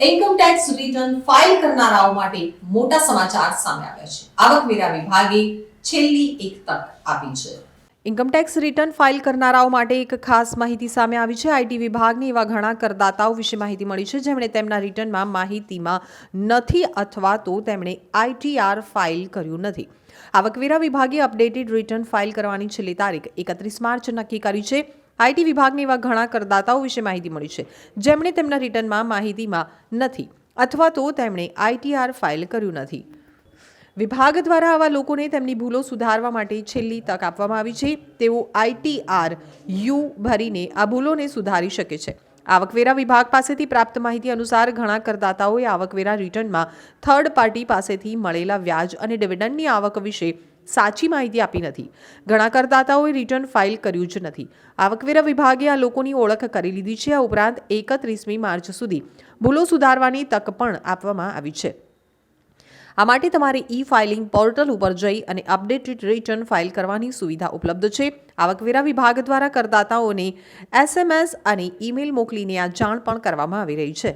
Tax return file કરનારાઓ માટે મોટા સમાચાર સામે આવ્યા છે. આવકવેરા વિભાગે છેલ્લી એક તક આપી છે. ઇન્કમટેક્સ રિટર્ન ફાઇલ કરનારાઓ માટે એક ખાસ માહિતી સામે આવી છે. આઈટી વિભાગને એવા ઘણા કરદાતાઓ વિશે માહિતી મળી છે. જેમણે તેમના રિટર્નમાં માહિતીમાં નથી અથવા તો તેમણે આઈટીઆર ફાઇલ કર્યું નથી. આવકવેરા વિભાગે અપડેટેડ રિટર્ન ફાઇલ કરવાની છેલ્લી તારીખ એકત્રીસ માર્ચ નક્કી કરી છે. આઈટી વિભાગને એવા ઘણા કરદાતાઓ વિશે માહિતી મળી છે. જેમણે તેમના રિટર્નમાં માહિતીમાં નથી અથવા તો તેમણે આઈટીઆર ફાઇલ કર્યું નથી. વિભાગ દ્વારા આવા લોકોને તેમની ભૂલો સુધારવા માટે છેલ્લી તક આપવામાં આવી છે. તેઓ આઈટીઆર યુ ભરીને આ ભૂલોને સુધારી શકે છે. આવકવેરા વિભાગ પાસેથી પ્રાપ્ત માહિતી અનુસાર ઘણા કરદાતાઓએ આવકવેરા રિટર્નમાં થર્ડ પાર્ટી પાસેથી મળેલા વ્યાજ અને ડિવિડન્ડની આવક વિશે સાચી માહિતી આપી નથી. ઘણા કરદાતાઓએ રિટર્ન ફાઇલ કર્યું જ નથી. આવકવેરા વિભાગે આ લોકોની ઓળખ કરી લીધી છે. આ ઉપરાંત એકત્રીસમી માર્ચ સુધી ભૂલો સુધારવાની તક પણ આપવામાં આવી છે. આ માટે તમારે ઈ ફાઇલિંગ પોર્ટલ ઉપર જઈ અને અપડેટેડ રિટર્ન ફાઇલ કરવાની સુવિધા ઉપલબ્ધ છે. આવકવેરા વિભાગ દ્વારા કરદાતાઓને એસએમએસ અને ઈમેલ મોકલીને આ જાણ પણ કરવામાં આવી રહી છે.